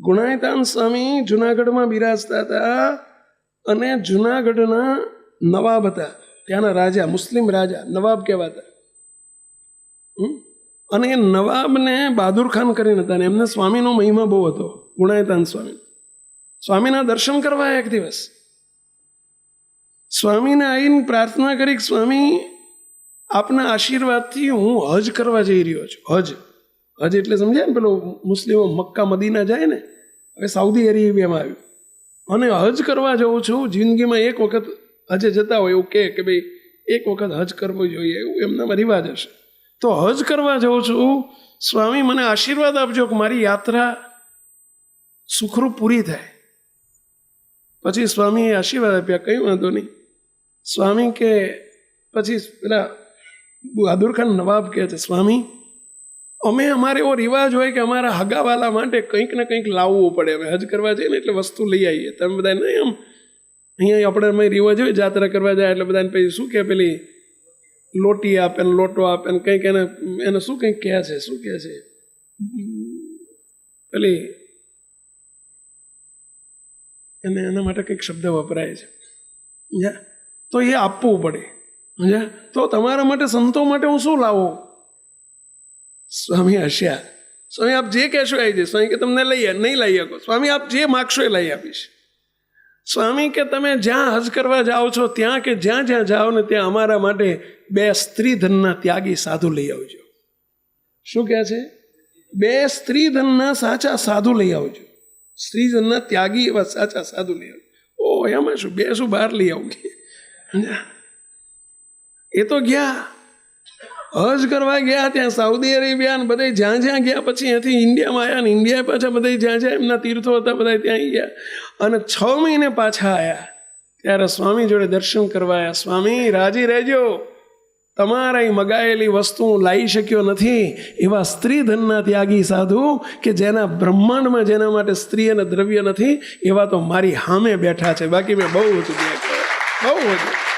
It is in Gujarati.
ગુણાયતાન સ્વામી જુનાગઢમાં બિરાજતા હતા અને જુનાગઢના નવાબ હતા. ત્યાંના રાજા, મુસ્લિમ રાજા, નવાબ કહેવાતા? અને એ નવાબને બહાદુર ખાન કરીને હતા અને એમને સ્વામીનો મહિમા બહુ હતો, ગુણાયતાન સ્વામી. સ્વામીના દર્શન કરવા એક દિવસ. સ્વામીને આવીને પ્રાર્થના કરી સ્વામી, આપના આશીર્વાદથી હું હજ કરવા જઈ રહ્યો છું. હજ. હજ એટલે સમજાય ને પેલો મુસ્લિમો મક્કા, મદીના જાય ને, હવે સાઉદી અરેબિયામાં આવ્યું. અને હજ કરવા જાઉં છું, જિંદગીમાં એક વખત હજે જતા હોય એવું કહે કે ભાઈ, એક વખત હજ કરવો જોઈએ એવું એમનામાં રિવાજ હશે. તો હજ કરવા જાઉં છું, સ્વામી મને આશીર્વાદ આપજો કે મારી યાત્રા સુખરૂપ પૂરી થાય. પછી સ્વામીએ આશીર્વાદ આપ્યા, કંઈ વાંધો નહીં. સ્વામી કે, પછી પેલા બહાદુર ખાન નવાબ કહે છે, સ્વામી અમે અમારે એવો રિવાજ હોય કે અમારા હગાવાલા માટે કંઈક ને કંઈક લાવવું પડે. અમે હજ કરવા જઈએ ને એટલે વસ્તુ લઈ આવીએ. તમે બધા નહીં આમ? અહીંયા આપણે અમે રિવાજ હોય, જાત્રા કરવા જાય એટલે બધાને પછી શું કહે પેલી લોટી આપે ને લોટો આપે ને કંઈક એને એને શું કંઈક કહે છે, શું કહે છે? પેલી એને, એના માટે કંઈક શબ્દ વપરાય છે. સમજ્યા? તો એ આપવું પડે. સમજ્યા? તો તમારા માટે, સંતો માટે હું શું લાવું? સ્વામી હસ્યા સ્વામી, આપ જે કહેશો આવી જશે સ્વામી કે તમને લઈ નહીં લઈ શકો. સ્વામી, આપ જે માગશો એ લઈ આપીશ. સ્વામી કે તમે જ્યાં હજ કરવા જાઓ છો, ત્યાં કે જ્યાં જ્યાં જાઓ ને ત્યાં અમારા માટે બે સ્ત્રી ધનના ત્યાગી સાધુ લઈ આવજો. શું કહે છે? બે સ્ત્રી ધનના સાચા સાધુ લઈ આવજો. સ્ત્રી ધનના ત્યાગી એવા સાચા સાધુ લઈ આવજો. ઓ, એમાં શું? બે શું બહાર લઈ આવું? એ તો ગયા. હજ કરવા ગયા ત્યાં સાઉદી અરેબિયા ને બધે જ્યાં જ્યાં ગયા પછી અહીંયાથી ઇન્ડિયામાં આવ્યા ને ઇન્ડિયા પાછા બધે જ્યાં જ્યાં એમના તીર્થો હતા બધા ત્યાં ગયા. અને છ મહિને પાછા આવ્યા ત્યારે સ્વામી જોડે દર્શન કરવા આવ્યા સ્વામી, રાજી રહેજો. તમારા મગાયેલી વસ્તુ લાવી શક્યો નથી. એવા સ્ત્રી ધનના ત્યાગી સાધુ કે જેના બ્રહ્માંડમાં જેના માટે સ્ત્રી અને દ્રવ્ય નથી, એવા તો મારી હામે બેઠા છે. બાકી મેં બહુ બધું બહુ બધું